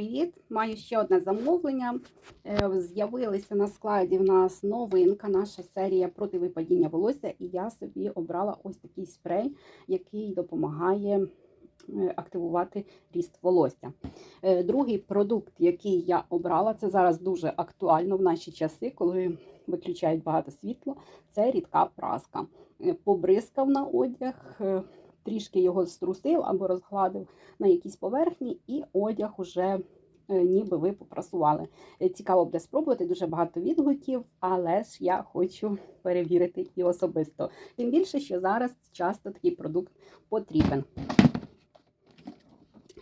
привіт! Маю ще одне замовлення. Е, З'явилися на складі в нас новинка, наша серія проти випадіння волосся, і я собі обрала ось такий спрей, який допомагає е, активувати ріст волосся. Е, Другий продукт, який я обрала, це зараз дуже актуально в наші часи, коли виключають багато світла. Це рідка праска. Побризкав на одяг. Трішки його струсив або розгладив на якійсь поверхні, і одяг уже е, ніби ви попрасували. Е, Цікаво буде спробувати дуже багато відгуків, але ж я хочу перевірити і особисто. Тим більше, що зараз часто такий продукт потрібен.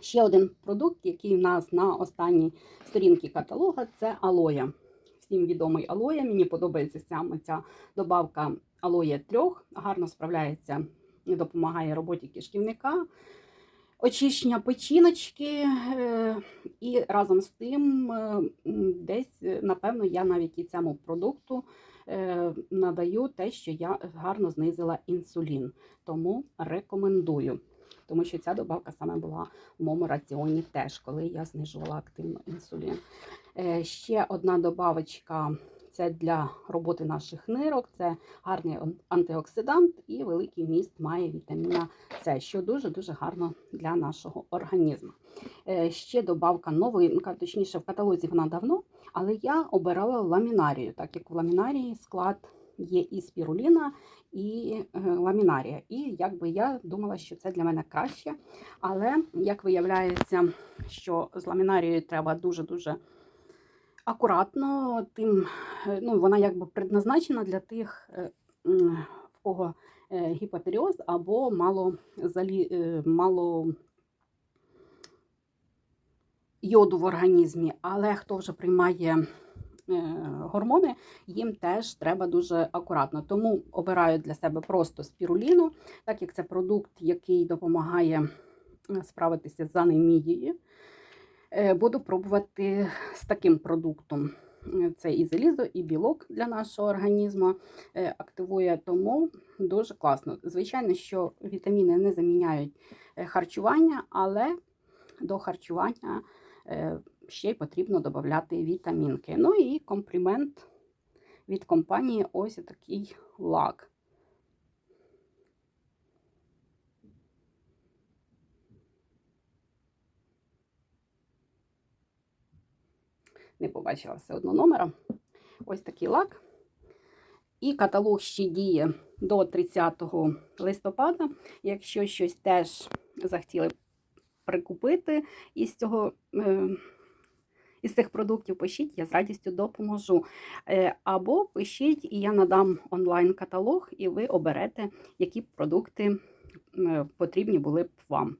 Ще один продукт, який в нас на останній сторінці каталога, це алоя. Всім відомий алоя. Мені подобається саме ця добавка алоє трьох, гарно справляється допомагає роботі кишківника, очищення печіночки, е, і разом з тим, е, десь, е, напевно, я навіть і цьому продукту надаю те, що я гарно знизила інсулін. Тому рекомендую. Тому що ця добавка саме була в моєму раціоні теж, коли я знижувала активно інсулін. Ще одна добавочка це для роботи наших нирок, це гарний антиоксидант і великий вміст має вітаміна С, що дуже-дуже гарно для нашого організму. Е, Ще добавка новинка, точніше, в каталозі вона давно, але я обирала ламінарію, так як в ламінарії склад є і спіруліна, і е, ламінарія. І якби я думала, що це для мене краще. Але як виявляється, що з ламінарією треба дуже-дуже акуратно, тим е, ну, вона якби предназначена для тих, е, в кого е, гіпотеріоз або мало, залі, мало йоду в організмі. Але хто вже приймає гормони, їм теж треба дуже акуратно. Тому обираю для себе просто спіруліну, так як це продукт, який допомагає справитися з анемією. Е, Буду пробувати з таким продуктом. Це і залізо, і білок для нашого організму е, активує, тому дуже класно. Звичайно, що вітаміни не заміняють е, харчування, але до харчування ще й потрібно додати вітамінки. Ну і комплімент від компанії ось такий лак. Не побачила все одно номера. Ось такий лак. І каталог ще діє до 30 листопада. Якщо щось теж захотіли прикупити із цього. Е із цих продуктів пишіть, я з радістю допоможу. Е, Або пишіть, і я надам онлайн-каталог, і ви оберете, які продукти е, потрібні були б вам.